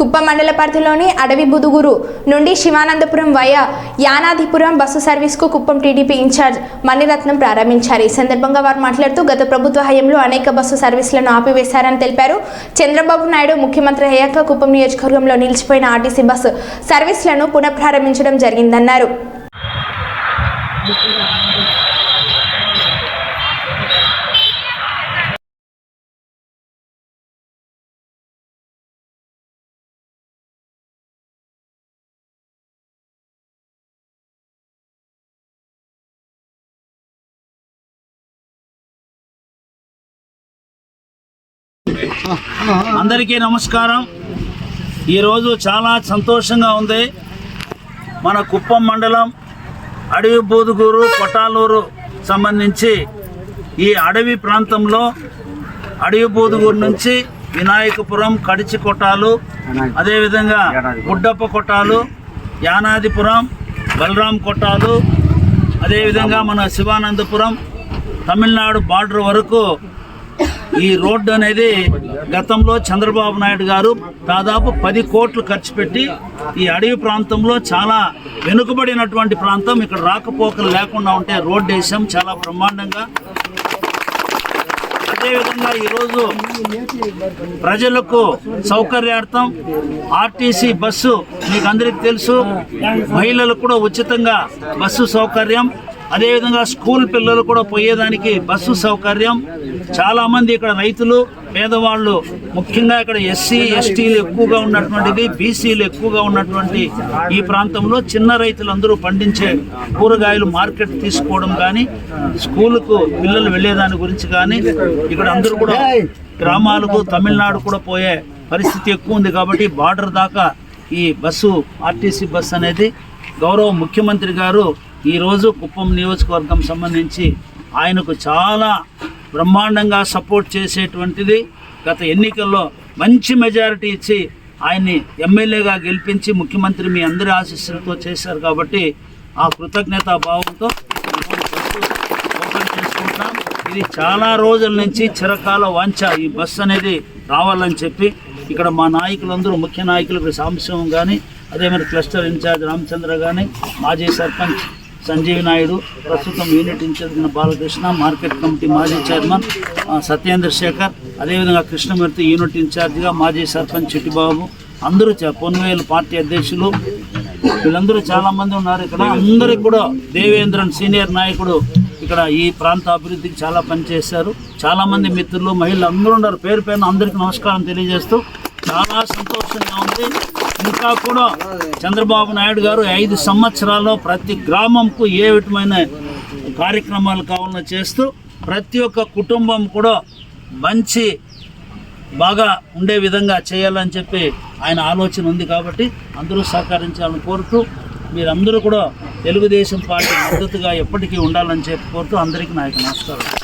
కుప్పం మండల పరిధిలోని అడవి బుదుగురు నుండి Sivanandapuram via Yanadipuram bus సర్వీస్కు Kuppam TDP in charge Maniratnam ప్రారంభించారు. ఈ సందర్భంగా వారు మాట్లాడుతూ గత ప్రభుత్వ హయాంలో అనేక బస్సు సర్వీసులను ఆపివేశారని తెలిపారు. చంద్రబాబు నాయుడు ముఖ్యమంత్రి అయ్యాక కుప్పం నియోజకవర్గంలో నిలిచిపోయిన ఆర్టీసీ బస్సు సర్వీసులను పునఃప్రారంభించడం జరిగిందన్నారు. అందరికీ నమస్కారం. ఈరోజు చాలా సంతోషంగా ఉంది. మన కుప్పం మండలం అడవి బోదుగూరు కొట్టాలూరు సంబంధించి ఈ అడవి ప్రాంతంలో అడవి బోదుగూరు నుంచి వినాయకపురం కడిచి కొట్టాలు అదేవిధంగా గుడ్డప్ప కొట్టాలు యానాదిపురం బలరాం కొట్టాలు అదేవిధంగా మన శివానందపురం తమిళనాడు బార్డర్ వరకు ఈ రోడ్డు అనేది గతంలో చంద్రబాబు నాయుడు గారు దాదాపు పది కోట్లు ఖర్చు పెట్టి ఈ అడవి ప్రాంతంలో చాలా వెనుకబడినటువంటి ప్రాంతం. ఇక్కడ రాకపోకలు లేకుండా ఉంటే రోడ్డు వేసాం చాలా బ్రహ్మాండంగా. అదేవిధంగా ఈరోజు ప్రజలకు సౌకర్యార్థం ఆర్టీసీ బస్సు మీకు అందరికి తెలుసు. మహిళలకు కూడా ఉచితంగా బస్సు సౌకర్యం. అదేవిధంగా స్కూల్ పిల్లలు కూడా పోయేదానికి బస్సు సౌకర్యం. చాలామంది ఇక్కడ రైతులు పేదవాళ్ళు ముఖ్యంగా ఇక్కడ ఎస్సీ ఎస్టీలు ఎక్కువగా ఉన్నటువంటిది బీసీలు ఎక్కువగా ఉన్నటువంటి ఈ ప్రాంతంలో చిన్న రైతులందరూ పండించే కూరగాయలు మార్కెట్ తీసుకోవడం కానీ స్కూలుకు పిల్లలు వెళ్ళేదాని గురించి కానీ ఇక్కడ అందరూ కూడా గ్రామాలకు తమిళనాడు కూడా పోయే పరిస్థితి ఎక్కువ ఉంది కాబట్టి బార్డర్ దాకా ఈ బస్సు ఆర్టీసీ బస్సు అనేది గౌరవ ముఖ్యమంత్రి గారు ఈరోజు కుప్పం నియోజకవర్గం సంబంధించి ఆయనకు చాలా బ్రహ్మాండంగా సపోర్ట్ చేసేటువంటిది. గత ఎన్నికల్లో మంచి మెజారిటీ ఇచ్చి ఆయన్ని ఎమ్మెల్యేగా గెలిపించి ముఖ్యమంత్రి మీ అందరి ఆశీస్సులతో చేశారు కాబట్టి ఆ కృతజ్ఞతా భావంతో ఓపెన్ ఇది చాలా రోజుల నుంచి చిరకాల వాంఛ ఈ బస్సు అనేది రావాలని చెప్పి ఇక్కడ మా నాయకులందరూ ముఖ్య నాయకులు సాంశం కానీ అదే మరి క్లస్టర్ ఇన్ఛార్జ్ రామచంద్ర కానీ మాజీ సర్పంచ్ సంజీవ్ నాయుడు ప్రస్తుతం unit incharge Balakrishna market committee మాజీ చైర్మన్ సత్యేంద్ర శేఖర్ అదేవిధంగా కృష్ణమూర్తి యూనిట్ ఇన్ఛార్జ్గా మాజీ సర్పంచ్ చిట్టిబాబు అందరూ చ- పొన్వేలు పార్టీ అధ్యక్షులు వీళ్ళందరూ చాలా మంది ఉన్నారు ఇక్కడ. అందరికి కూడా దేవేంద్రన్ సీనియర్ నాయకుడు ఇక్కడ ఈ ప్రాంత అభివృద్ధికి చాలా పనిచేశారు. చాలామంది మిత్రులు మహిళలు అందరూ ఉన్నారు. పేరు పేరున అందరికీ నమస్కారం తెలియజేస్తూ చాలా సంతోషంగా ఉంది. ఇంకా కూడా చంద్రబాబు నాయుడు గారు ఐదు సంవత్సరాల్లో ప్రతి గ్రామంకు ఏ విధమైన కార్యక్రమాలు కావాలన్నా చేస్తూ ప్రతి ఒక్క కుటుంబం కూడా మంచి బాగా ఉండే విధంగా చేయాలని చెప్పి ఆయన ఆలోచన ఉంది కాబట్టి అందరూ సహకరించాలని కోరుతూ మీరందరూ కూడా తెలుగుదేశం పార్టీ మద్దతుగా ఎప్పటికీ ఉండాలని చెప్పి కోరుతూ అందరికీ నా యొక్క నమస్కారం